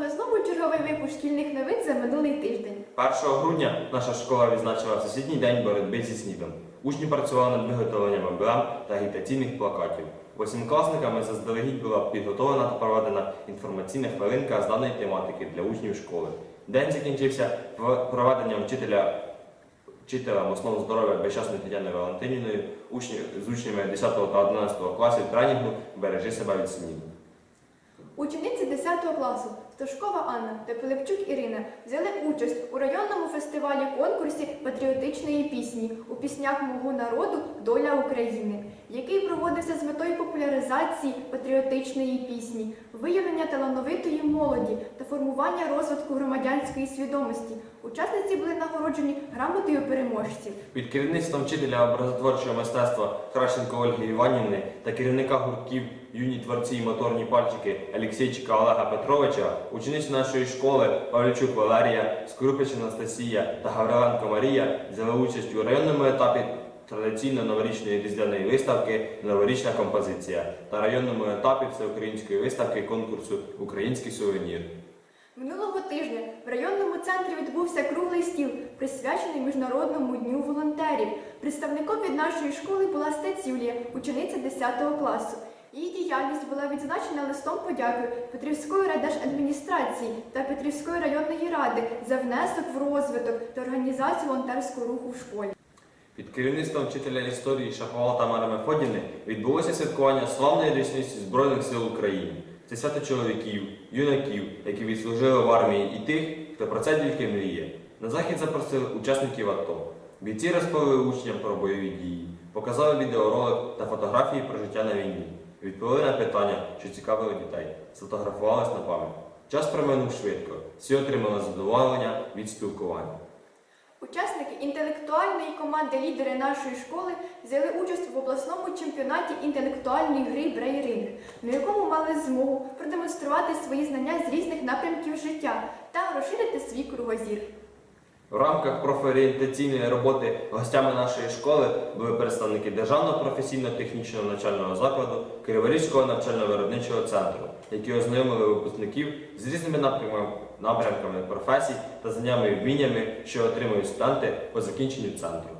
Але знову черговий випуск шкільних новин за минулий тиждень. 1 грудня наша школа відзначила всесвітній день боротьби зі СНІДом. Учні працювали над виготовленням обрам та агітаційних плакатів. Восімкласниками заздалегідь була підготовлена та проведена інформаційна хвилинка з даної тематики для учнів школи. День закінчився проведенням вчителя вчителем основ здоров'я безчасною Тетяною Валентиніною з учнями 10 та 11 класів тренінгу Бережи себе від СНІДу. Учениці 10 класу Сташкова Анна та Пилипчук Ірина взяли участь у районному фестивалі конкурсі патріотичної пісні у піснях мого народу. Доля України, який проводився з метою популяризації патріотичної пісні, виявлення талановитої молоді та формування розвитку громадянської свідомості. Учасниці були нагороджені грамотою переможців. Під керівництвом вчителя образотворчого мистецтва Кращенко Ольги Іванівни та керівника гуртків юні творці і моторні пальчики Олексійчика Олега Петровича, учениці нашої школи Павлючук Валерія, Скрупич Анастасія та Гавриленко Марія взяли участь у районному етапі традиційно новорічної різдвяної виставки Новорічна композиція та районному етапі всеукраїнської виставки конкурсу Український сувенір. Минулого тижня в районному центрі відбувся круглий стіл, присвячений Міжнародному дню волонтерів. Представником від нашої школи була Стець Юлія, учениця 10 класу. Її діяльність була відзначена листом подяки Петрівської райдержадміністрації та Петрівської районної ради за внесок в розвиток та організацію волонтерського руху в школі. Під керівництвом вчителя історії Шаховала Тамари Мефодіни відбулося святкування славної річниці Збройних сил України. Це свято чоловіків, юнаків, які відслужили в армії, і тих, хто про це тільки мріє. На захід запросили учасників АТО. Бійці розповіли учням про бойові дії, показали відеоролик та фотографії про життя на війні, відповіли на питання, що цікавили дітей, сфотографувались на пам'ять. Час проминув швидко, всі отримали задоволення від спілкування. Учасники інтелектуальної команди лідери нашої школи взяли участь в обласному чемпіонаті інтелектуальної гри Брейринг, на якому мали змогу продемонструвати свої знання з різних напрямків життя та розширити свій кругозір. В рамках профорієнтаційної роботи гостями нашої школи були представники Державного професійно-технічного навчального закладу Криворізького навчально-виробничого центру, які ознайомили випускників з різними напрямками, напрямками професій та знаннями і вміннями, що отримують студенти по закінченню центру.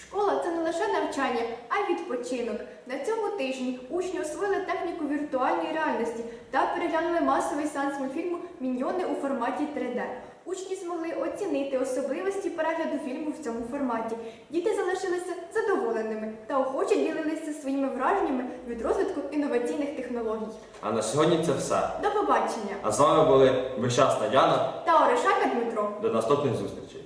Школа це не лише навчання, а й відпочинок. На цьому тижні учні освоїли техніку віртуальної реальності та переглянули масовий сеанс мультфільму Міньйони у форматі 3D. Учні змогли оцінити особливості перегляду фільму в цьому форматі. Діти залишилися задоволеними та охоче ділилися своїми враженнями від розвитку інноваційних технологій. А на сьогодні це все. До побачення! А з вами були Вищасна Яна. Та Орешака Дмитро. До наступних зустрічей.